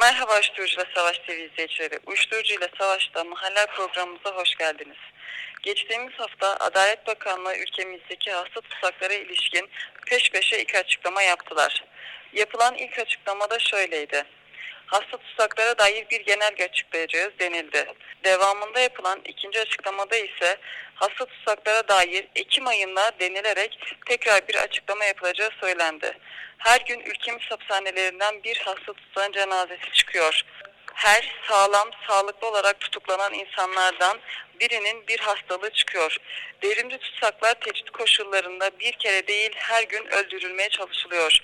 Merhaba Uyuşturucuyla Savaş TV izleyicileri. Uyuşturucuyla Savaş'ta mahalle programımıza hoş geldiniz. Geçtiğimiz hafta Adalet Bakanlığı ülkemizdeki hasta tutsaklara ilişkin peş peşe iki açıklama yaptılar. Yapılan ilk açıklamada şöyleydi. Hasta tutsaklara dair bir genelge açıklayacağız denildi. Devamında yapılan ikinci açıklamada ise hasta tutsaklara dair Ekim ayında denilerek tekrar bir açıklama yapılacağı söylendi. Her gün ülkemiz hapishanelerinden bir hasta tutsağın cenazesi çıkıyor. Her sağlam, sağlıklı olarak tutuklanan insanlardan birinin bir hastalığı çıkıyor. Devrimci tutsaklar tehdit koşullarında bir kere değil her gün öldürülmeye çalışılıyor.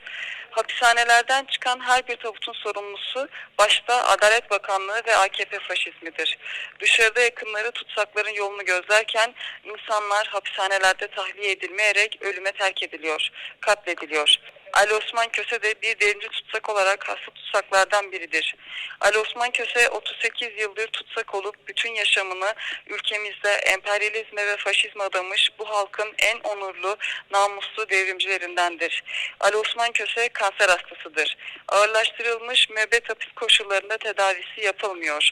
Hapishanelerden çıkan her bir tabutun sorumlusu başta Adalet Bakanlığı ve AKP faşizmidir. Dışarıda yakınları tutsakların yolunu gözlerken insanlar hapishanelerde tahliye edilmeyerek ölüme terk ediliyor, katlediliyor. Ali Osman Köse de bir derinci tutsak olarak hasta tutsaklardan biridir. Ali Osman Köse 38 yıldır tutsak olup bütün yaşamını ülkemizde emperyalizme ve faşizme adamış bu halkın en onurlu, namuslu devrimcilerindendir. Ali Osman Köse kanser hastasıdır. Ağırlaştırılmış müebbet hapis koşullarında tedavisi yapılmıyor.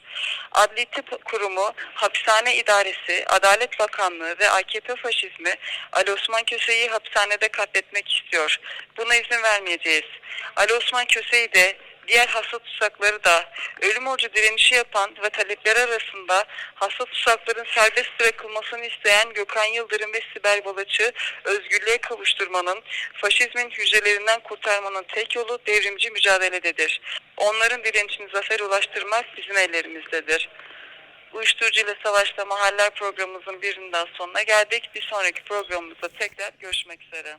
Adli Tıp Kurumu, Hapishane İdaresi, Adalet Bakanlığı ve AKP faşizmi Ali Osman Köse'yi hapishanede katletmek istiyor. Buna izin vermeyeceğiz. Ali Osman Köse'yi de diğer hasta tutsakları da ölüm orucu direnişi yapan ve talepleri arasında hasta tutsakların serbest bırakılmasını isteyen Gökhan Yıldırım ve Sibel Balaç'ı özgürlüğe kavuşturmanın, faşizmin hücrelerinden kurtarmanın tek yolu devrimci mücadelededir. Onların direnişini zafer ulaştırmak bizim ellerimizdedir. Uyuşturucu ile Savaşta Mahaller programımızın birinin daha sonuna geldik. Bir sonraki programımızda tekrar görüşmek üzere.